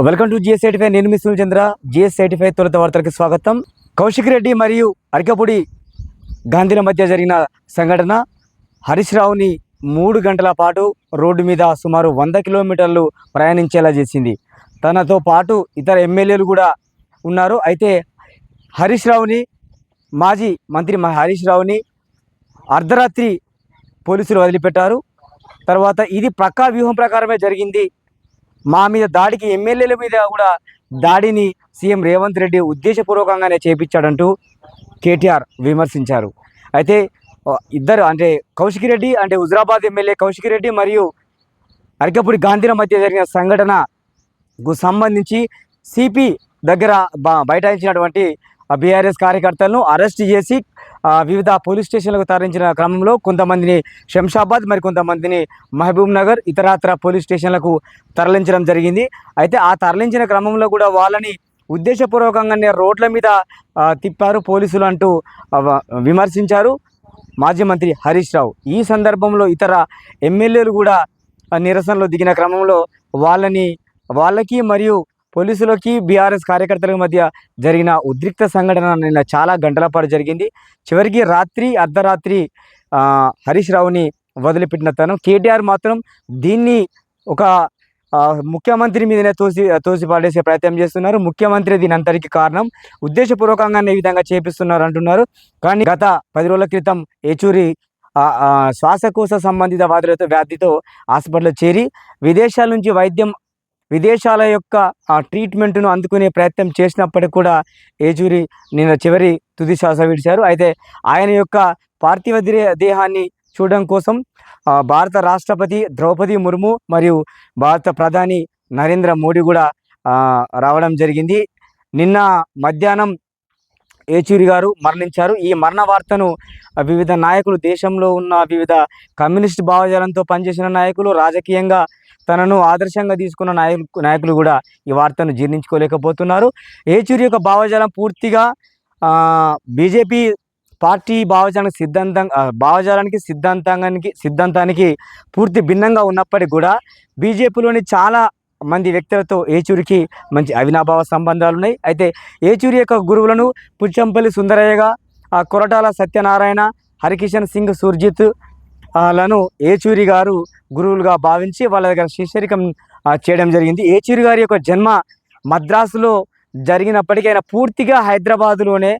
Welcome to GS eighty five నేను మీ Sunil Chandra. GS eighty five తొలుత వార్తలకు స్వాగతం. కౌశిక్ రెడ్డి మరియు అరికపూడి గాంధీల మధ్య జరిగిన సంఘటన. హరీష్ రావుని మూడు గంటల పాటు రోడ్డు మీద సుమారు వంద కిలోమీటర్లు ప్రయాణించేలా చేసింది. తనతో పాటు ఇతర ఎమ్మెల్యేలు కూడా ఉన్నారు. అయితే హరీష్ రావుని మాజీ మంత్రి మ- హరీష్ రావుని అర్ధరాత్రి పోలీసులు వదిలిపెట్టారు. తర్వాత ఇది ప్రక్కా వ్యూహం ప్రకారమే జరిగింది. మా మీద దాడికి ఎమ్మెల్యేల మీద కూడా దాడిని సీఎం రేవంత్ రెడ్డి ఉద్దేశపూర్వకంగానే చేపించాడంటూ కేటీఆర్ విమర్శించారు. అయితే ఇద్దరు అంటే కౌశిక్ రెడ్డి అంటే హుజరాబాద్ ఎమ్మెల్యే కౌశిక్ రెడ్డి మరియు అరకపూడి గాంధీల మధ్య జరిగిన సంఘటనకు సంబంధించి సిపి దగ్గర బ- బైఠాయించినటువంటి బీఆర్ఎస్ కార్యకర్తలను అరెస్ట్ చేసి వివిధ పోలీస్ స్టేషన్లకు తరలించిన క్రమంలో కొంతమందిని శంషాబాద్ మరి కొంతమందిని మహబూబ్ నగర్ ఇతరత్ర పోలీస్ స్టేషన్లకు తరలించడం జరిగింది. అయితే ఆ తరలించిన క్రమంలో కూడా వాళ్ళని ఉద్దేశపూర్వకంగానే రోడ్ల మీద తిప్పారు పోలీసులు అంటూ విమర్శించారు మాజీ మంత్రి హరీష్ రావు. ఈ సందర్భంలో ఇతర ఎమ్మెల్యేలు కూడా నిరసనలో దిగిన క్రమంలో వాళ్ళని వాళ్ళకి మరియు పోలీసులకి బీఆర్ఎస్ కార్యకర్తల మధ్య జరిగిన ఉద్రిక్త సంఘటన నిన్న చాలా గంటల పాటు జరిగింది. చివరికి రాత్రి అర్ధరాత్రి హరీష్ రావుని వదిలిపెట్టిన తను. కేటీఆర్ మాత్రం దీన్ని ఒక ముఖ్యమంత్రి మీదనే తోసి తోసి పాడేసే ప్రయత్నం చేస్తున్నారు. ముఖ్యమంత్రి దీని అంతరికి కారణం ఉద్దేశపూర్వకంగానే ఈ విధంగా చేపిస్తున్నారు అంటున్నారు. కానీ గత పది రోజుల క్రితం ఏచూరి శ్వాసకోశ సంబంధిత వ్యాధులతో వ్యాధితో హాస్పిటల్లో చేరి విదేశాల నుంచి వైద్యం విదేశాల యొక్క ఆ ట్రీట్మెంట్ను అందుకునే ప్రయత్నం చేసినప్పటికీ కూడా ఏచూరి నిన్న చివరి తుది శ్వాస విడిచారు. అయితే ఆయన యొక్క పార్థివ దే- దేహాన్ని చూడడం కోసం భారత రాష్ట్రపతి ద్రౌపది ముర్ము మరియు భారత ప్రధాని నరేంద్ర మోడీ కూడా రావడం జరిగింది. నిన్న మధ్యాహ్నం ఏచూరి గారు మరణించారు. ఈ మరణ వార్తను వివిధ నాయకులు దేశంలో ఉన్న వివిధ కమ్యూనిస్ట్ భావజాలంతో పనిచేసిన నాయకులు రాజకీయంగా తనను ఆదర్శంగా తీసుకున్న నాయకు నాయకులు కూడా ఈ వార్తను జీర్ణించుకోలేకపోతున్నారు. ఏచూరి యొక్క భావజాలం పూర్తిగా బీజేపీ పార్టీ భావజాలానికి సిద్ధాంతం భావజాలానికి సిద్ధాంతానికి సిద్ధాంతానికి పూర్తి భిన్నంగా ఉన్నప్పటికీ కూడా బీజేపీలోని చాలా మంది వ్యక్తులతో ఏచూరికి మంచి అవినాభావ సంబంధాలు ఉన్నాయి. అయితే ఏచూరి యొక్క గురువులను పుచ్చంపల్లి సుందరయ్యగా ఆ కొరటాల సత్యనారాయణ హరికిషన్ సింగ్ సుర్జిత్ లను ఏచూరి గారు గురువులుగా భావించి వాళ్ళ దగ్గర శిష్యరికం చేయడం జరిగింది. ఏచూరి గారి యొక్క జన్మ మద్రాసులో జరిగినప్పటికీ ఆయన పూర్తిగా హైదరాబాదులోనే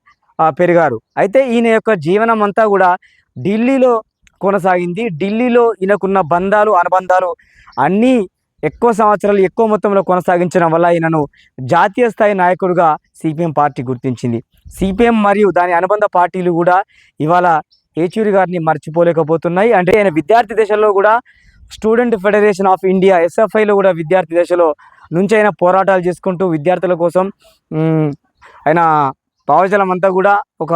పెరిగారు. అయితే ఈయన యొక్క జీవనం అంతా కూడా ఢిల్లీలో కొనసాగింది. ఢిల్లీలో ఈయనకున్న బంధాలు అనుబంధాలు అన్నీ ఎక్కువ సంవత్సరాలు ఎక్కువ మొత్తంలో కొనసాగించడం వల్ల ఈయనను జాతీయ స్థాయి నాయకుడిగా సిపిఎం పార్టీ గుర్తించింది. సిపిఎం మరియు దాని అనుబంధ పార్టీలు కూడా ఇవాళ ఏచూరి గారిని మర్చిపోలేకపోతున్నాయి. అంటే ఆయన విద్యార్థి దశలో కూడా స్టూడెంట్ ఫెడరేషన్ ఆఫ్ ఇండియా ఎస్ఎఫ్ఐలో కూడా విద్యార్థి దశలో నుంచి ఆయన పోరాటాలు చేసుకుంటూ విద్యార్థుల కోసం ఆయన భావజలం అంతా కూడా ఒక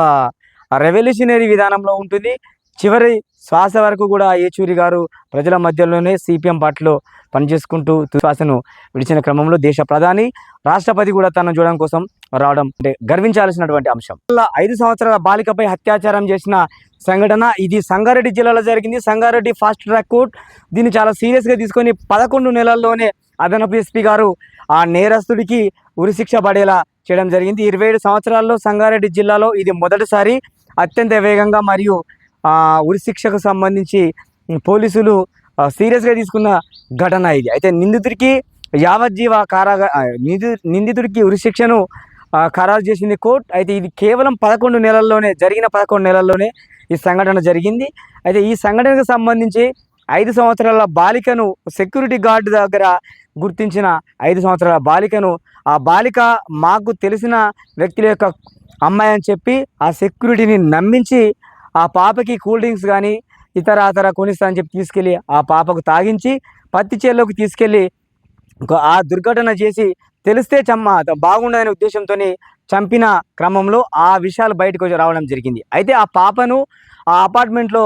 రెవల్యూషనరీ విధానంలో ఉంటుంది. చివరి శ్వాస వరకు కూడా ఏచూరి గారు ప్రజల మధ్యలోనే సిపిఎం పార్టీలో పనిచేసుకుంటూ తుది శ్వాసను విడిచిన క్రమంలో దేశ ప్రధాని రాష్ట్రపతి కూడా తనను చూడడం కోసం రావడం అంటే గర్వించాల్సినటువంటి అంశం. ఐదు సంవత్సరాల బాలికపై అత్యాచారం చేసిన సంఘటన ఇది సంగారెడ్డి జిల్లాలో జరిగింది. సంగారెడ్డి ఫాస్ట్ ట్రాక్ కోర్ట్ దీన్ని చాలా సీరియస్గా తీసుకొని పదకొండు నెలల్లోనే అదనపు ఎస్పీ గారు ఆ నేరస్తుడికి ఉరిశిక్ష పడేలా చేయడం జరిగింది. ఇరవై ఏడు సంవత్సరాల్లో సంగారెడ్డి జిల్లాలో ఇది మొదటిసారి అత్యంత వేగంగా మరియు ఉరిశిక్షకు సంబంధించి పోలీసులు సీరియస్గా తీసుకున్న ఘటన ఇది. అయితే నిందితుడికి యావజ్జీవ కారాగా ఆ, నింది నిందితుడికి ఉరిశిక్షను ఖరారు చేసింది కోర్టు. అయితే ఇది కేవలం పదకొండు నెలల్లోనే జరిగిన పదకొండు నెలల్లోనే ఈ సంఘటన జరిగింది. అయితే ఈ సంఘటనకు సంబంధించి ఐదు సంవత్సరాల బాలికను సెక్యూరిటీ గార్డు దగ్గర గుర్తించిన ఐదు సంవత్సరాల బాలికను ఆ బాలిక మాకు తెలిసిన వ్యక్తుల యొక్క అమ్మాయి అని చెప్పి ఆ సెక్యూరిటీని నమ్మించి ఆ పాపకి కూల్ డ్రింక్స్ కానీ ఇతర అతర కొనిస్తా అని చెప్పి తీసుకెళ్ళి ఆ పాపకు తాగించి పత్తి చేలోకి తీసుకెళ్ళి ఒక- ఆ దుర్ఘటన చేసి తెలిస్తే చమ్మ బాగుండదనే ఉద్దేశంతో చంపిన క్రమంలో ఆ విషయాలు బయటకు వచ్చి రావడం జరిగింది. అయితే ఆ పాపను ఆ అపార్ట్మెంట్లో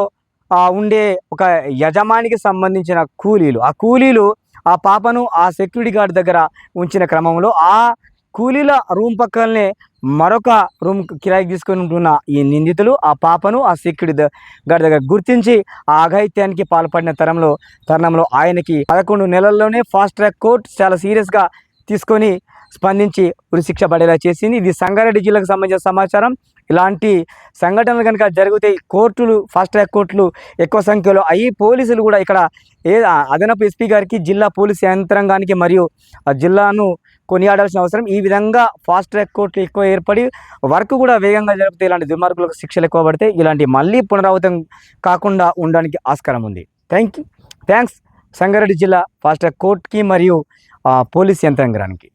ఉండే ఒక యజమానికి సంబంధించిన కూలీలు ఆ కూలీలు ఆ పాపను ఆ సెక్యూరిటీ గార్డ్ దగ్గర ఉంచిన క్రమంలో ఆ కూలీల రూమ్ పక్కనే మరొక రూమ్ కిరాయికి తీసుకొని ఉంటున్న ఈ నిందితులు ఆ పాపను ఆ సిక్కుడి ద- దగ్గర గుర్తించి ఆ అఘాయిత్యానికి పాల్పడిన తరంలో తరుణంలో ఆయనకి పదకొండు నెలల్లోనే ఫాస్ట్ ట్రాక్ కోర్ట్ చాలా సీరియస్గా తీసుకొని స్పందించి ఉరిశిక్ష పడేలా చేసింది. ఇది సంగారెడ్డి జిల్లాకు సంబంధించిన సమాచారం. ఇలాంటి సంఘటనలు కనుక జరుగుతాయి కోర్టులు ఫాస్ట్ ట్రాక్ కోర్టులు ఎక్కువ సంఖ్యలో అయ్యి పోలీసులు కూడా ఇక్కడ ఏ అదనపు ఎస్పీ గారికి జిల్లా పోలీస్ యంత్రాంగానికి మరియు ఆ జిల్లాను కొనియాడాల్సిన అవసరం. ఈ విధంగా ఫాస్ట్ ట్రాక్ కోర్టులు ఎక్కువ ఏర్పడి వర్క్ కూడా వేగంగా జరిపితే ఇలాంటి దుర్మార్గులకు శిక్షలు ఎక్కువ పడితే ఇలాంటి మళ్ళీ పునరావృతం కాకుండా ఉండడానికి ఆస్కారం ఉంది. థ్యాంక్ యూ థ్యాంక్స్ సంగారెడ్డి జిల్లా ఫాస్ట్ ట్రాక్ కోర్టుకి మరియు పోలీస్ యంత్రాంగానికి.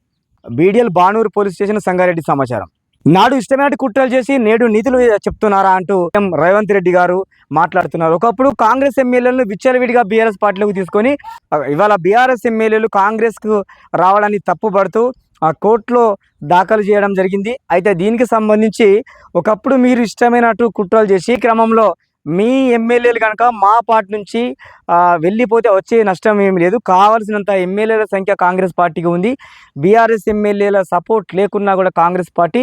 BDL Banur police station Sangareddy సమాచారం. నాడు ఇష్టమైనట్టు కుట్రలు చేసి నేడు నిధులు చెప్తున్నారా అంటూ ఎం రేవంత్ రెడ్డి గారు మాట్లాడుతున్నారు. ఒకప్పుడు కాంగ్రెస్ ఎమ్మెల్యేలను విచ్చలవిడిగా బీఆర్ఎస్ పార్టీలోకి తీసుకొని ఇవాళ బీఆర్ఎస్ ఎమ్మెల్యేలు కాంగ్రెస్కు రావడానికి తప్పుపడుతూ ఆ కోర్టులో దాఖలు చేయడం జరిగింది. అయితే దీనికి సంబంధించి ఒకప్పుడు మీరు ఇష్టమైనట్టు కుట్రలు చేసి క్రమంలో మీ ఎమ్మెల్యేలు కనుక మా పార్టీ నుంచి వెళ్ళిపోతే వచ్చే నష్టం ఏమి లేదు. కావాల్సినంత ఎమ్మెల్యేల సంఖ్య కాంగ్రెస్ పార్టీకి ఉంది. బీఆర్ఎస్ ఎమ్మెల్యేల సపోర్ట్ లేకున్నా కూడా కాంగ్రెస్ పార్టీ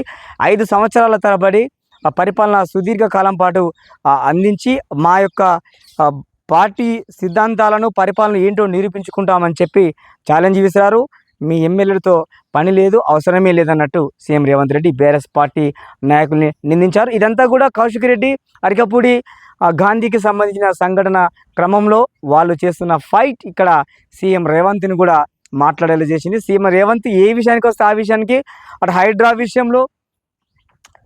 ఐదు సంవత్సరాల తరబడి ఆ పరిపాలన సుదీర్ఘకాలం పాటు అందించి మా యొక్క పార్టీ సిద్ధాంతాలను పరిపాలన ఏంటో నిరూపించుకుంటామని చెప్పి ఛాలెంజ్ విసిరారు. మీ ఎమ్మెల్యేలతో పని లేదు అవసరమే లేదన్నట్టు CM Revanth Reddy BRS party నాయకుల్ని నిందించారు. ఇదంతా కూడా కౌశిక్ రెడ్డి అరికపూడి గాంధీకి సంబంధించిన సంఘటన క్రమంలో వాళ్ళు చేస్తున్న ఫైట్ ఇక్కడ సీఎం రేవంత్ని కూడా మాట్లాడేలా చేసింది. సీఎం రేవంత్ ఏ విషయానికి వస్తే ఆ విషయానికి అటు హైడ్రా విషయంలో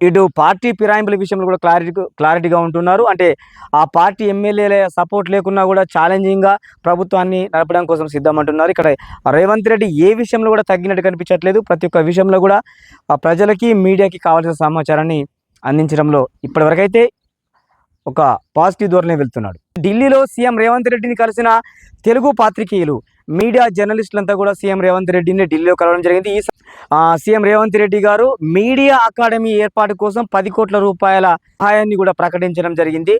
ఇటు పార్టీ ఫిరాయింపుల విషయంలో కూడా క్లారిటీ క్లారిటీగా ఉంటున్నారు. అంటే ఆ పార్టీ ఎమ్మెల్యేల సపోర్ట్ లేకున్నా కూడా ఛాలెంజింగ్గా ప్రభుత్వాన్ని నడపడం కోసం సిద్ధమంటున్నారు. ఇక్కడ రేవంత్ రెడ్డి ఏ విషయంలో కూడా తగ్గినట్టు కనిపించట్లేదు. ప్రతి ఒక్క విషయంలో కూడా ఆ ప్రజలకి మీడియాకి కావాల్సిన సమాచారాన్ని అందించడంలో ఇప్పటివరకైతే ఒక పాజిటివ్ ధోరణి వెళ్తున్నాడు. ఢిల్లీలో సీఎం రేవంత్ రెడ్డిని కలిసిన తెలుగు పాత్రికేయులు మీడియా జర్నలిస్టులంతా కూడా సీఎం రేవంత్ రెడ్డిని ఢిల్లీలో కలవడం జరిగింది. ఈ సీఎం రేవంత్ రెడ్డి గారు మీడియా అకాడమీ ఏర్పాటు కోసం పది కోట్ల రూపాయల సహాయాన్ని కూడా ప్రకటించడం జరిగింది.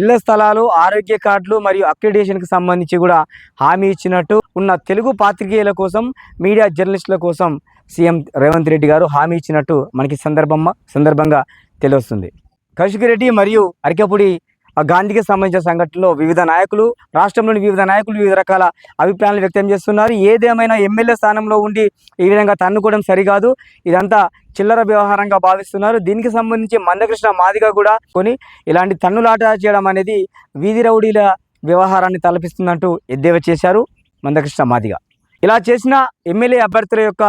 ఇళ్ళ స్థలాలు ఆరోగ్య కార్డులు మరియు అక్రిడేషన్కి సంబంధించి కూడా హామీ ఇచ్చినట్టు ఉన్న తెలుగు పాత్రికేయుల కోసం మీడియా జర్నలిస్టుల కోసం సీఎం రేవంత్ రెడ్డి గారు హామీ ఇచ్చినట్టు మనకి సందర్భం సందర్భంగా తెలుస్తుంది. కౌశిక్ రెడ్డి మరియు అరికపూడి గాంధీకి సంబంధించిన సంఘటనలో వివిధ నాయకులు రాష్ట్రంలోని వివిధ నాయకులు వివిధ రకాల అభిప్రాయాలు వ్యక్తం చేస్తున్నారు. ఏదేమైనా ఎమ్మెల్యే స్థానంలో ఉండి ఈ విధంగా తన్నుకోవడం సరికాదు. ఇదంతా చిల్లర వ్యవహారంగా భావిస్తున్నారు. దీనికి సంబంధించి మందకృష్ణ మాదిగా కూడా కొని ఇలాంటి తన్నులాట చేయడం అనేది వీధి రౌడీల వ్యవహారాన్ని తలపిస్తుందంటూ ఎద్దేవా చేశారు మందకృష్ణ మాదిగా. ఇలా చేసిన ఎమ్మెల్యే అభ్యర్థుల యొక్క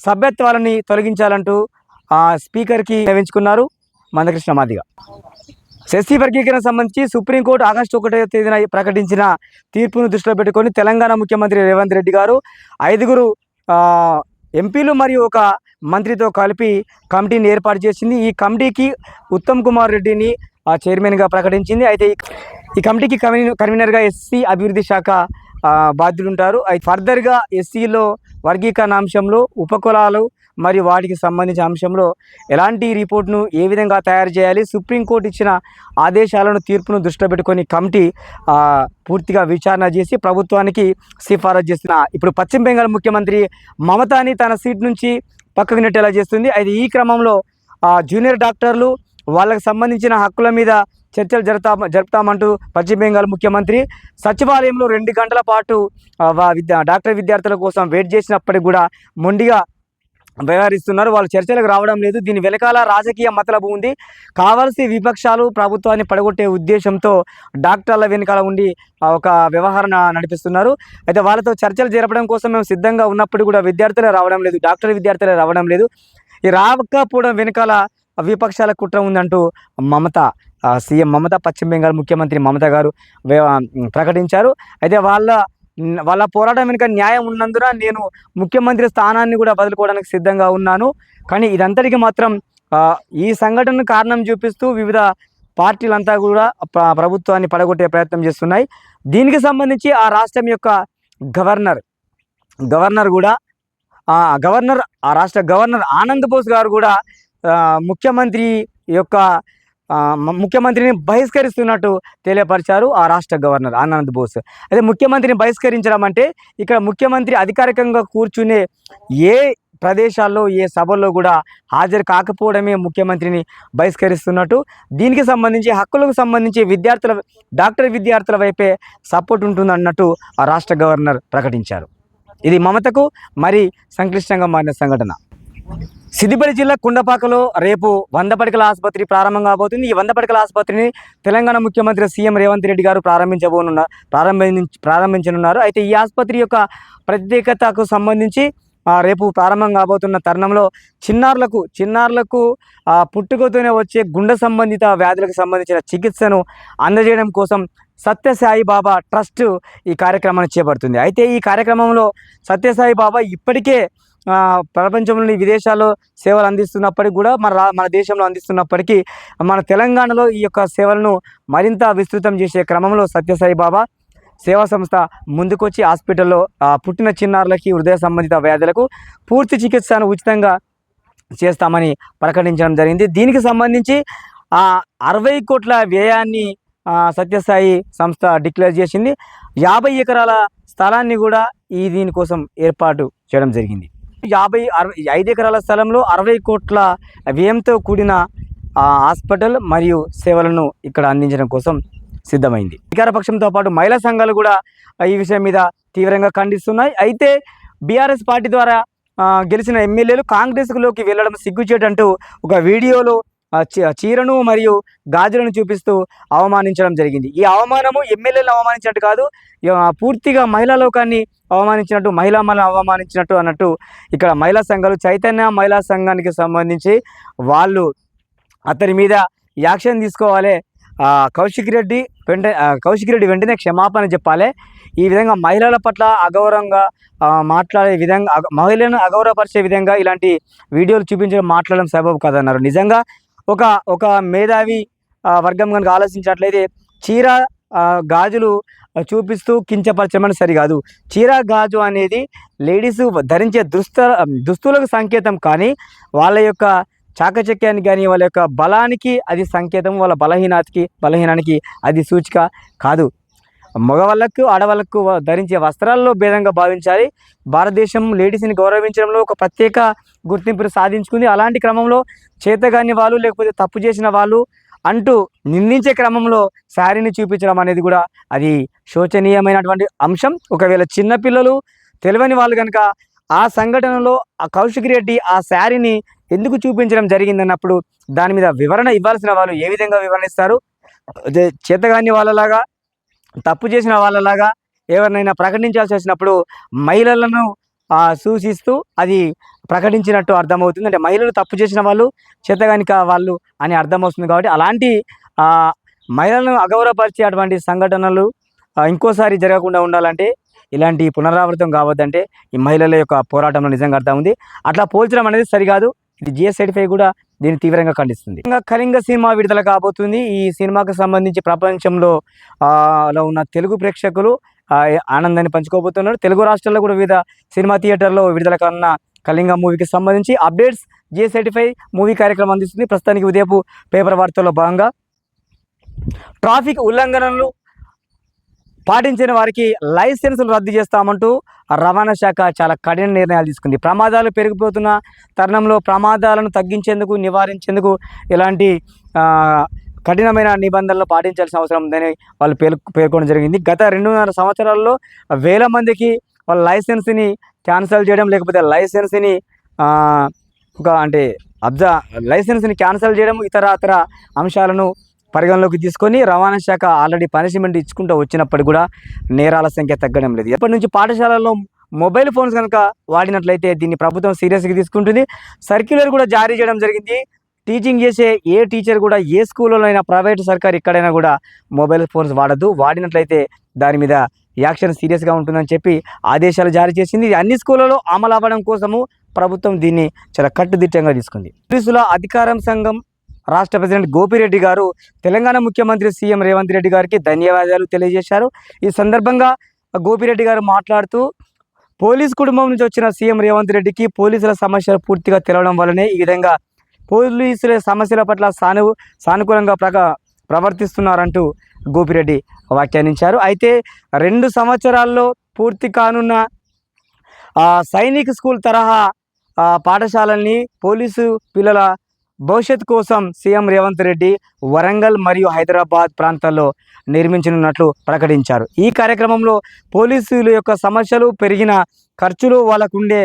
సభ్యత్వాలని తొలగించాలంటూ స్పీకర్కి నియమించుకున్నారు మందకృష్ణ మాదిగ. ఎస్సీ వర్గీకరణ సంబంధించి సుప్రీంకోర్టు ఆగస్టు ఒకటో తేదీన ప్రకటించిన తీర్పును దృష్టిలో పెట్టుకొని తెలంగాణ ముఖ్యమంత్రి రేవంత్ రెడ్డి గారు ఐదుగురు ఎంపీలు మరియు ఒక మంత్రితో కలిపి కమిటీని ఏర్పాటు చేసింది. ఈ కమిటీకి ఉత్తమ్ కుమార్ రెడ్డిని ఆ, చైర్మన్గా ప్రకటించింది. అయితే ఈ- కమిటీకి కన్వీనర్గా ఎస్సీ అభివృద్ధి శాఖ ఆ, బాధ్యులు ఉంటారు అయితే ఫర్దర్గా ఎస్సీలో వర్గీకరణ అంశంలో ఉపకులాలు మరియు వాటికి సంబంధించిన అంశంలో ఎలాంటి రిపోర్ట్ను ఏ విధంగా తయారు చేయాలి సుప్రీంకోర్టు ఇచ్చిన ఆదేశాలను తీర్పును దృష్టిలో పెట్టుకొని కమిటీ పూర్తిగా విచారణ చేసి ప్రభుత్వానికి సిఫారసు చేసిన ఇప్పుడు పశ్చిమ బెంగాల్ ముఖ్యమంత్రి మమతాని తన సీట్ నుంచి పక్కకు నెట్టేలా చేస్తుంది. అయితే ఈ క్రమంలో జూనియర్ డాక్టర్లు వాళ్ళకి సంబంధించిన హక్కుల మీద చర్చలు జరుపుతా జరుపుతామంటూ పశ్చిమ బెంగాల్ ముఖ్యమంత్రి సచివాలయంలో రెండు గంటల పాటు డాక్టర్ విద్యార్థుల కోసం వెయిట్ చేసినప్పటికి కూడా మొండిగా వ్యవహరిస్తున్నారు. వాళ్ళు చర్చలకు రావడం లేదు. దీని వెనకాల రాజకీయ మతలబు ఉంది. కావాల్సి విపక్షాలు ప్రభుత్వాన్ని పడగొట్టే ఉద్దేశంతో డాక్టర్ల వెనకాల ఉండి ఒక వ్యవహరణ నడిపిస్తున్నారు. అయితే వాళ్ళతో చర్చలు జరపడం కోసం మేము సిద్ధంగా ఉన్నప్పుడు కూడా విద్యార్థులే రావడం లేదు. డాక్టర్ విద్యార్థులే రావడం లేదు. ఈ రాకపోవడం వెనకాల విపక్షాల కుట్ర ఉందంటూ మమత సీఎం మమత పశ్చిమ బెంగాల్ ముఖ్యమంత్రి మమత గారు ప్రకటించారు. అయితే వాళ్ళ వాళ్ళ పోరాటం వెనుక న్యాయం ఉన్నందున నేను ముఖ్యమంత్రి స్థానాన్ని కూడా వదులుకోవడానికి సిద్ధంగా ఉన్నాను. కానీ ఇదంతటికి మాత్రం ఈ సంఘటనను కారణం చూపిస్తూ వివిధ పార్టీలంతా కూడా ప్రభుత్వాన్ని పడగొట్టే ప్రయత్నం చేస్తున్నాయి. దీనికి సంబంధించి ఆ రాష్ట్రం యొక్క గవర్నర్ గవర్నర్ కూడా గవర్నర్ ఆ రాష్ట్ర గవర్నర్ ఆనంద్ బోస్ గారు కూడా ముఖ్యమంత్రి యొక్క ముఖ్యమంత్రిని బహిష్కరిస్తున్నట్టు తెలియపరిచారు ఆ రాష్ట్ర గవర్నర్ ఆనంద్ బోస్. అదే ముఖ్యమంత్రిని బహిష్కరించడం అంటే ఇక్కడ ముఖ్యమంత్రి అధికారికంగా కూర్చునే ఏ ప్రదేశాల్లో ఏ సభల్లో కూడా హాజరు కాకపోవడమే ముఖ్యమంత్రిని బహిష్కరిస్తున్నట్టు. దీనికి సంబంధించి హక్కులకు సంబంధించి విద్యార్థుల డాక్టర్ విద్యార్థుల వైపే సపోర్ట్ ఉంటుందన్నట్టు ఆ రాష్ట్ర గవర్నర్ ప్రకటించారు. ఇది మమతకు మరి సంక్లిష్టంగా మారిన సంఘటన. సిద్దిపేట జిల్లా కుండపాకలో రేపు వంద పడకల ఆసుపత్రి ప్రారంభం కాబోతుంది. ఈ వంద పడకల ఆసుపత్రిని తెలంగాణ ముఖ్యమంత్రి సీఎం రేవంత్ రెడ్డి గారు ప్రారంభించబోనున్న ప్రారంభించ ప్రారంభించనున్నారు. అయితే ఈ ఆసుపత్రి యొక్క ప్రత్యేకతకు సంబంధించి రేపు ప్రారంభం కాబోతున్న తరుణంలో చిన్నారులకు చిన్నారులకు పుట్టుకతోనే వచ్చే గుండె సంబంధిత వ్యాధులకు సంబంధించిన చికిత్సను అందజేయడం కోసం సత్యసాయి బాబా ట్రస్ట్ ఈ కార్యక్రమాన్ని చేపడుతుంది. అయితే ఈ కార్యక్రమంలో సత్యసాయి బాబా ఇప్పటికే ప్రపంచంలోని విదేశాల్లో సేవలు అందిస్తున్నప్పటికీ కూడా మన రా మన దేశంలో అందిస్తున్నప్పటికీ మన తెలంగాణలో ఈ యొక్క సేవలను మరింత విస్తృతం చేసే క్రమంలో సత్యసాయి బాబా సేవా సంస్థ ముందుకొచ్చి హాస్పిటల్లో పుట్టిన చిన్నారులకి హృదయ సంబంధిత వ్యాధులకు పూర్తి చికిత్సను ఉచితంగా చేస్తామని ప్రకటించడం జరిగింది. దీనికి సంబంధించి ఆ అరవై కోట్ల వ్యయాన్ని సత్యసాయి సంస్థ డిక్లేర్ చేసింది. యాభై ఎకరాల స్థలాన్ని కూడా ఈ దీనికోసం ఏర్పాటు చేయడం జరిగింది. యాభై అరవై ఐదు ఎకరాల స్థలంలో అరవై కోట్ల వ్యయంతో కూడిన హాస్పిటల్ మరియు సేవలను ఇక్కడ అందించడం కోసం సిద్ధమైంది. అధికారపక్షంతో పాటు మహిళా సంఘాలు కూడా ఈ విషయం మీద తీవ్రంగా ఖండిస్తున్నాయి. అయితే బీఆర్ఎస్ పార్టీ ద్వారా గెలిచిన ఎమ్మెల్యేలు కాంగ్రెస్లోకి వెళ్ళడం సిగ్గుచేటంటూ ఒక వీడియోలో చీరను మరియు గాజులను చూపిస్తూ అవమానించడం జరిగింది. ఈ అవమానము ఎమ్మెల్యేలను అవమానించినట్టు కాదు పూర్తిగా మహిళా లోకాన్ని అవమానించినట్టు మహిళా అవమానించినట్టు అన్నట్టు ఇక్కడ మహిళా సంఘాలు చైతన్య మహిళా సంఘానికి సంబంధించి వాళ్ళు అతని మీద యాక్షన్ తీసుకోవాలి. కౌశిక్ రెడ్డి వెంట కౌశిక్ రెడ్డి వెంటనే క్షమాపణ చెప్పాలి. ఈ విధంగా మహిళల పట్ల అగౌరవంగా మాట్లాడే విధంగా అగ- మహిళలను అగౌరవపరిచే విధంగా ఇలాంటి వీడియోలు చూపించడం మాట్లాడడం సబబు కాదన్నారు. నిజంగా ఒక ఒక మేధావి వర్గం కనుక ఆలోచించినట్లయితే చీర గాజులు చూపిస్తూ కించపరచమని సరికాదు. చీర గాజు అనేది లేడీస్ ధరించే దుస్త దుస్తులకు సంకేతం కానీ వాళ్ళ యొక్క చాకచక్యానికి కానీ వాళ్ళ యొక్క బలానికి అది సంకేతం వాళ్ళ బలహీనతకి బలహీనానికి అది సూచిక కాదు. మగవాళ్ళకు ఆడవాళ్ళకు ధరించే వస్త్రాల్లో భేదంగా భావించాలి. భారతదేశం లేడీస్ని గౌరవించడంలో ఒక ప్రత్యేక గుర్తింపును సాధించుకుంది. అలాంటి క్రమంలో చేతగాని వాళ్ళు లేకపోతే తప్పు చేసిన వాళ్ళు అంటూ నిందించే క్రమంలో శారీని చూపించడం అనేది కూడా అది శోచనీయమైనటువంటి అంశం. ఒకవేళ చిన్నపిల్లలు తెలియని వాళ్ళు కనుక ఆ సంఘటనలో ఆ కౌశిక్ రెడ్డి ఆ శారీని ఎందుకు చూపించడం జరిగిందన్నప్పుడు దాని మీద వివరణ ఇవ్వాల్సిన వాళ్ళు ఏ విధంగా వివరణిస్తారు? చేతగాని వాళ్ళలాగా తప్పు చేసిన వాళ్ళలాగా ఎవరినైనా ప్రకటించాల్సి వచ్చినప్పుడు మహిళలను సూచిస్తూ అది ప్రకటించినట్టు అర్థమవుతుంది. అంటే మహిళలు తప్పు చేసిన వాళ్ళు చేతగానిక వాళ్ళు అని అర్థమవుతుంది కాబట్టి అలాంటి మహిళలను అగౌరవపరిచే అటువంటి సంఘటనలు ఇంకోసారి జరగకుండా ఉండాలంటే ఇలాంటి పునరావృతం కావద్దంటే ఈ మహిళల యొక్క పోరాటంలో నిజంగా అర్థం ఉంది. అట్లా పోల్చడం అనేది సరికాదు. ఇది జిఎస్ సర్టిఫై కూడా దీన్ని తీవ్రంగా ఖండిస్తుంది. ఇంకా కళింగ సినిమా విడుదల కాబోతుంది. ఈ సినిమాకు సంబంధించి ప్రపంచంలో ఉన్న తెలుగు ప్రేక్షకులు ఆనందాన్ని పంచుకోబోతున్నారు. తెలుగు రాష్ట్రాల్లో కూడా వివిధ సినిమా థియేటర్లో విడుదల కన్నా కళింగ మూవీకి సంబంధించి అప్డేట్స్ జే సర్టిఫై మూవీ కార్యక్రమం అందిస్తుంది. ప్రస్తుతానికి ఉదయపు పేపర్ వార్తల్లో భాగంగా. ట్రాఫిక్ ఉల్లంఘనలు పాటించిన వారికి లైసెన్సులు రద్దు చేస్తామంటూ రవాణా శాఖ చాలా కఠిన నిర్ణయాలు తీసుకుంది. ప్రమాదాలు పెరిగిపోతున్న తరుణంలో ప్రమాదాలను తగ్గించేందుకు నివారించేందుకు ఇలాంటి కఠినమైన నిబంధనలు పాటించాల్సిన అవసరం ఉందని వాళ్ళు పేరు పేర్కొనడం జరిగింది. గత రెండున్నర సంవత్సరాల్లో వేల మందికి వాళ్ళ లైసెన్స్ని క్యాన్సిల్ చేయడం లేకపోతే లైసెన్స్ని ఒక అంటే అబ్జా లైసెన్స్ని క్యాన్సిల్ చేయడం ఇతర ఇతర అంశాలను పరిగణలోకి తీసుకొని రవాణా శాఖ ఆల్రెడీ పనిష్మెంట్ ఇచ్చుకుంటూ వచ్చినప్పటికీ కూడా నేరాల సంఖ్య తగ్గడం లేదు. ఎప్పటి నుంచి పాఠశాలల్లో మొబైల్ ఫోన్స్ కనుక వాడినట్లయితే దీన్ని ప్రభుత్వం సీరియస్గా తీసుకుంటుంది. సర్క్యులర్ కూడా జారీ చేయడం జరిగింది. టీచింగ్ చేసే ఏ టీచర్ కూడా ఏ స్కూల్లో అయినా ప్రైవేట్ సర్కార్ ఎక్కడైనా కూడా మొబైల్ ఫోన్స్ వాడద్దు వాడినట్లయితే దాని మీద యాక్షన్ సీరియస్గా ఉంటుందని చెప్పి ఆదేశాలు జారీ చేసింది. అన్ని స్కూళ్ళలో అమలు అవ్వడం కోసము ప్రభుత్వం దీన్ని చాలా కట్టుదిట్టంగా తీసుకుంది. పోలీసుల అధికారం సంఘం రాష్ట్ర ప్రెసిడెంట్ గోపిరెడ్డి గారు తెలంగాణ ముఖ్యమంత్రి సీఎం రేవంత్ రెడ్డి గారికి ధన్యవాదాలు తెలియజేశారు. ఈ సందర్భంగా గోపిరెడ్డి గారు మాట్లాడుతూ పోలీస్ కుటుంబం నుంచి వచ్చిన సీఎం రేవంత్ రెడ్డికి పోలీసుల సమస్యలు పూర్తిగా తెలవడం వల్లనే ఈ విధంగా పోలీసుల సమస్యల పట్ల సాను సానుకూలంగా ప్రక ప్రవర్తిస్తున్నారంటూ గోపిరెడ్డి వ్యాఖ్యానించారు. అయితే రెండు సంవత్సరాల్లో పూర్తి కానున్న సైనిక్ స్కూల్ తరహా పాఠశాలల్ని పోలీసు పిల్లల భవిష్యత్ కోసం సీఎం రేవంత్ రెడ్డి వరంగల్ మరియు హైదరాబాద్ ప్రాంతాల్లో నిర్మించనున్నట్లు ప్రకటించారు. ఈ కార్యక్రమంలో పోలీసుల యొక్క సమస్యలు పెరిగిన ఖర్చులు వాళ్ళకుండే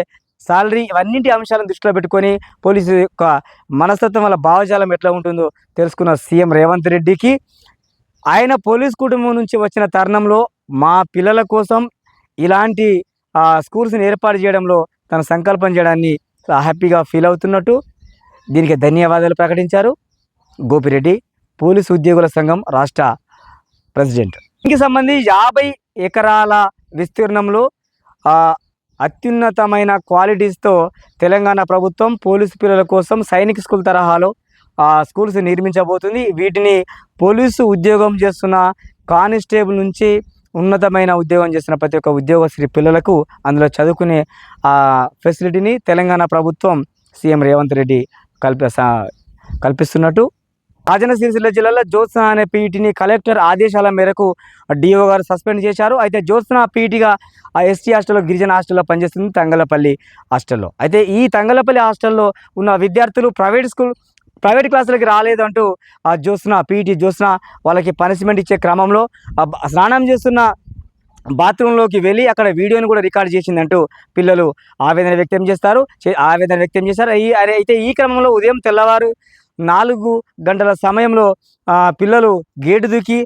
సాలరీ ఇవన్నింటి అంశాలను దృష్టిలో పెట్టుకొని పోలీసు యొక్క మనస్తత్వం వాళ్ళ భావజాలం ఎట్లా ఉంటుందో తెలుసుకున్న సీఎం రేవంత్ రెడ్డికి ఆయన పోలీస్ కుటుంబం నుంచి వచ్చిన తరుణంలో మా పిల్లల కోసం ఇలాంటి ఆ, స్కూల్స్ని ఏర్పాటు చేయడంలో తన సంకల్పం చేయడాన్ని హ్యాపీగా ఫీల్ అవుతున్నట్టు దీనికి ధన్యవాదాలు ప్రకటించారు గోపిరెడ్డి పోలీసు ఉద్యోగుల సంఘం రాష్ట్ర ప్రెసిడెంట్. దీనికి సంబంధించి యాభై ఎకరాల విస్తీర్ణంలో అత్యున్నతమైన క్వాలిటీస్తో తెలంగాణ ప్రభుత్వం పోలీసు పిల్లల కోసం సైనిక్ స్కూల్ తరహాలో ఆ స్కూల్స్ నిర్మించబోతుంది. వీటిని పోలీసు ఉద్యోగం చేస్తున్న కానిస్టేబుల్ నుంచి ఉన్నతమైన ఉద్యోగం చేస్తున్న ప్రతి ఒక్క ఉద్యోగశ్రీ పిల్లలకు అందులో చదువుకునే ఆ ఫెసిలిటీని తెలంగాణ ప్రభుత్వం సీఎం రేవంత్ రెడ్డి కల్పి కల్పిస్తున్నట్టు. రాజన్న సిరిసిల్ల జిల్లాలో జ్యోత్స్న అనే పీఈటీని కలెక్టర్ ఆదేశాల మేరకు డిఓ గారు సస్పెండ్ చేశారు. అయితే జ్యోత్స్న పీఈటీగా ఆ ఎస్టీ హాస్టల్లో గిరిజన హాస్టల్లో పనిచేస్తుంది తంగలపల్లి హాస్టల్లో. అయితే ఈ తంగలపల్లి హాస్టల్లో ఉన్న విద్యార్థులు ప్రైవేట్ స్కూల్ ప్రైవేట్ క్లాసులకి రాలేదు అంటూ ఆ జ్యోత్స్న పీఈటీ జ్యోత్స్న వాళ్ళకి పనిష్మెంట్ ఇచ్చే క్రమంలో స్నానం చేస్తున్న బాత్రూంలోకి వెళ్ళి అక్కడ వీడియోని కూడా రికార్డ్ చేసిందంటూ పిల్లలు ఆవేదన వ్యక్తం చేస్తారు. చే- ఆవేదన వ్యక్తం చేస్తారు ఈ అయితే ఈ క్రమంలో ఉదయం తెల్లవారు నాలుగు గంటల సమయంలో పిల్లలు గేటు దూకి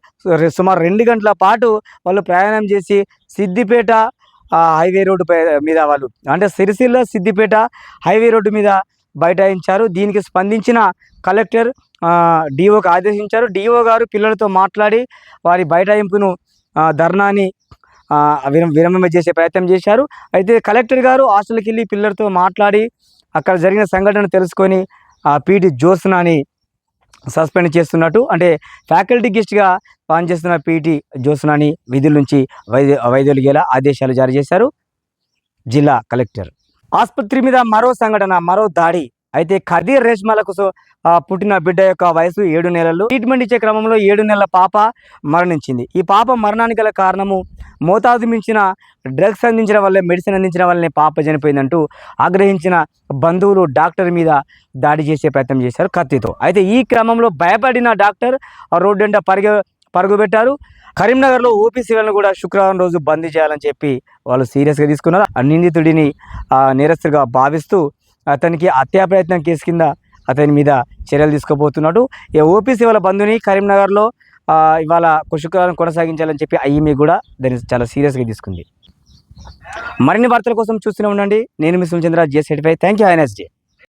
సుమారు రెండు గంటల పాటు వాళ్ళు ప్రయాణం చేసి సిద్దిపేట హైవే రోడ్డు మీద వాళ్ళు అంటే సిరిసిల్ల సిద్దిపేట హైవే రోడ్డు మీద బైఠాయించారు. దీనికి స్పందించిన కలెక్టర్ డిఓకి ఆదేశించారు. డిఓ గారు పిల్లలతో మాట్లాడి వారి బైఠాయింపును ధర్నాని విరమణ చేసే ప్రయత్నం చేశారు. అయితే కలెక్టర్ గారు హాస్టల్కి వెళ్ళి పిల్లలతో మాట్లాడి అక్కడ జరిగిన సంఘటన తెలుసుకొని ఆ పీటీ జ్యోత్స్నాని సస్పెండ్ చేస్తున్నట్టు అంటే ఫ్యాకల్టీ గెస్ట్గా పనిచేస్తున్న పీటీ జ్యోత్స్నాని విధుల నుంచి వైద్య వైదొలిగేలా ఆదేశాలు జారీ చేశారు. జిల్లా కలెక్టర్. ఆసుపత్రి మీద మరో సంఘటన మరో దాడి. అయితే ఖదీర్ రేష్మలకు సో- పుట్టిన బిడ్డ యొక్క వయసు ఏడు నెలలు. ట్రీట్మెంట్ ఇచ్చే క్రమంలో ఏడు నెలల పాప మరణించింది. ఈ పాప మరణానికి గల కారణము మోతాదు మించిన డ్రగ్స్ అందించడం వల్లే మెడిసిన్ అందించడం వల్లనే పాప చనిపోయిందంటూ ఆగ్రహించిన బంధువులు డాక్టర్ మీద దాడి చేసే ప్రయత్నం చేశారు కత్తితో. అయితే ఈ క్రమంలో భయపడిన డాక్టర్ రోడ్డు వెంట పరిగె పరుగుపెట్టారు. కరీంనగర్లో ఓపీసీలను కూడా శుక్రవారం రోజు బందీ చేయాలని చెప్పి వాళ్ళు సీరియస్గా తీసుకున్నారు. ఆ నిందితుడిని నేరస్తుగా భావిస్తూ అతనికి హత్యా ప్రయత్నం కేసు కింద అతని మీద చర్యలు తీసుకోబోతున్నాడు. ఈ ఓపీసీ వాళ్ళ బంధుని కరీంనగర్లో ఇవాళ శుక్రవారం కొనసాగించాలని చెప్పి ఐఎంఏ కూడా దాన్ని చాలా సీరియస్గా తీసుకుంది. మరిన్ని వార్తల కోసం చూస్తూనే ఉండండి. నేను మిస్ చంద్ర జిఎస్ జే సెటిఫై. Thank you INS